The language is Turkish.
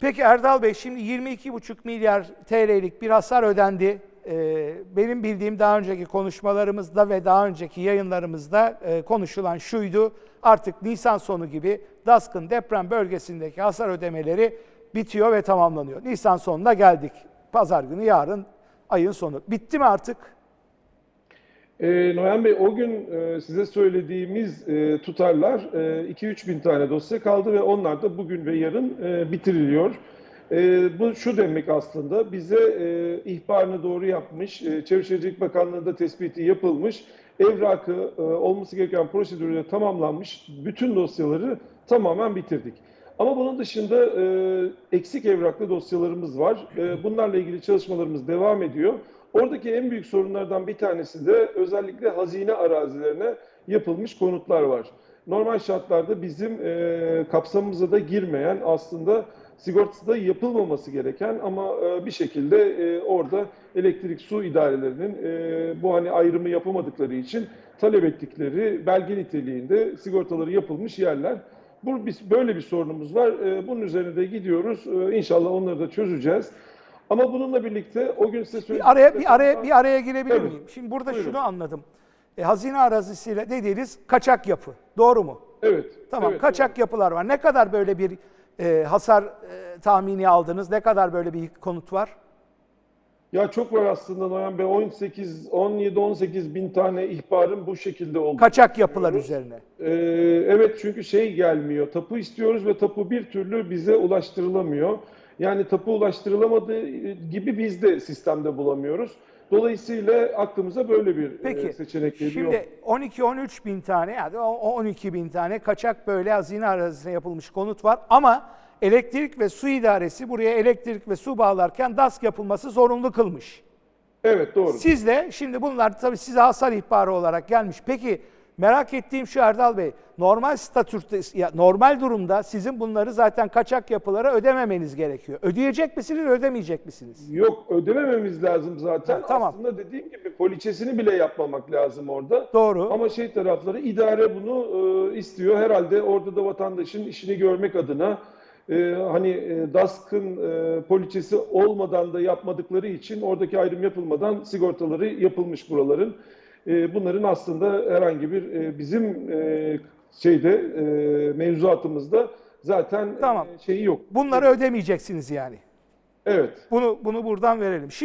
Peki Erdal Bey şimdi 22,5 milyar TL'lik bir hasar ödendi. Ee, benim bildiğim daha önceki konuşmalarımızda ve daha önceki yayınlarımızda e, konuşulan şuydu. Artık Nisan sonu gibi DASK'ın deprem bölgesindeki hasar ödemeleri bitiyor ve tamamlanıyor. Nisan sonuna geldik. Pazar günü yarın ayın sonu. Bitti mi artık? Ee, Noyan Bey o gün e, size söylediğimiz e, tutarlar e, 2-3 bin tane dosya kaldı ve onlar da bugün ve yarın e, bitiriliyor. E, bu şu demek aslında bize e, ihbarını doğru yapmış, e, Çevre Şehircilik Bakanlığı'nda tespiti yapılmış, evrakı e, olması gereken prosedürde tamamlanmış bütün dosyaları tamamen bitirdik. Ama bunun dışında e, eksik evraklı dosyalarımız var. E, bunlarla ilgili çalışmalarımız devam ediyor. Oradaki en büyük sorunlardan bir tanesi de özellikle hazine arazilerine yapılmış konutlar var. Normal şartlarda bizim e, kapsamımıza da girmeyen aslında sigortası da yapılmaması gereken ama e, bir şekilde e, orada elektrik su idarelerinin e, bu hani ayrımı yapamadıkları için talep ettikleri belge niteliğinde sigortaları yapılmış yerler. Bu, biz, böyle bir sorunumuz var. E, bunun üzerine de gidiyoruz. E, inşallah onları da çözeceğiz. Ama bununla birlikte o gün size söylediğim... Bir araya bir araya bir araya girebilir Tabii. miyim? Şimdi burada Buyurun. şunu anladım. E, hazine arazisiyle dediğiniz kaçak yapı. Doğru mu? Evet. Tamam evet, kaçak yapılar var. Ne kadar böyle bir e, hasar e, tahmini aldınız? Ne kadar böyle bir konut var? Ya çok var aslında Noyan Bey. 18, 17, 18 bin tane ihbarın bu şekilde oldu. Kaçak yapılar üzerine. Ee, evet çünkü şey gelmiyor. Tapu istiyoruz ve tapu bir türlü bize ulaştırılamıyor. Yani tapu ulaştırılamadığı gibi biz de sistemde bulamıyoruz. Dolayısıyla aklımıza böyle bir Peki e, seçenek geliyor. şimdi 12-13 bin tane yani o- o 12 bin tane kaçak böyle hazine arazisine yapılmış konut var ama elektrik ve su idaresi buraya elektrik ve su bağlarken DASK yapılması zorunlu kılmış. Evet doğru. Siz de şimdi bunlar tabii size hasar ihbarı olarak gelmiş. Peki merak ettiğim şu Erdal Bey, normal statürde, normal durumda sizin bunları zaten kaçak yapılara ödememeniz gerekiyor. Ödeyecek misiniz, ödemeyecek misiniz? Yok ödemememiz lazım zaten. Ha, tamam. Aslında dediğim gibi poliçesini bile yapmamak lazım orada. Doğru. Ama şey tarafları idare bunu e, istiyor. Herhalde orada da vatandaşın işini görmek adına e, hani e, DASK'ın e, poliçesi olmadan da yapmadıkları için oradaki ayrım yapılmadan sigortaları yapılmış buraların. E, bunların aslında herhangi bir e, bizim e, şeyde e, mevzuatımızda zaten e, Tamam. şeyi yok. Bunları ödemeyeceksiniz yani. Evet. Bunu bunu buradan verelim.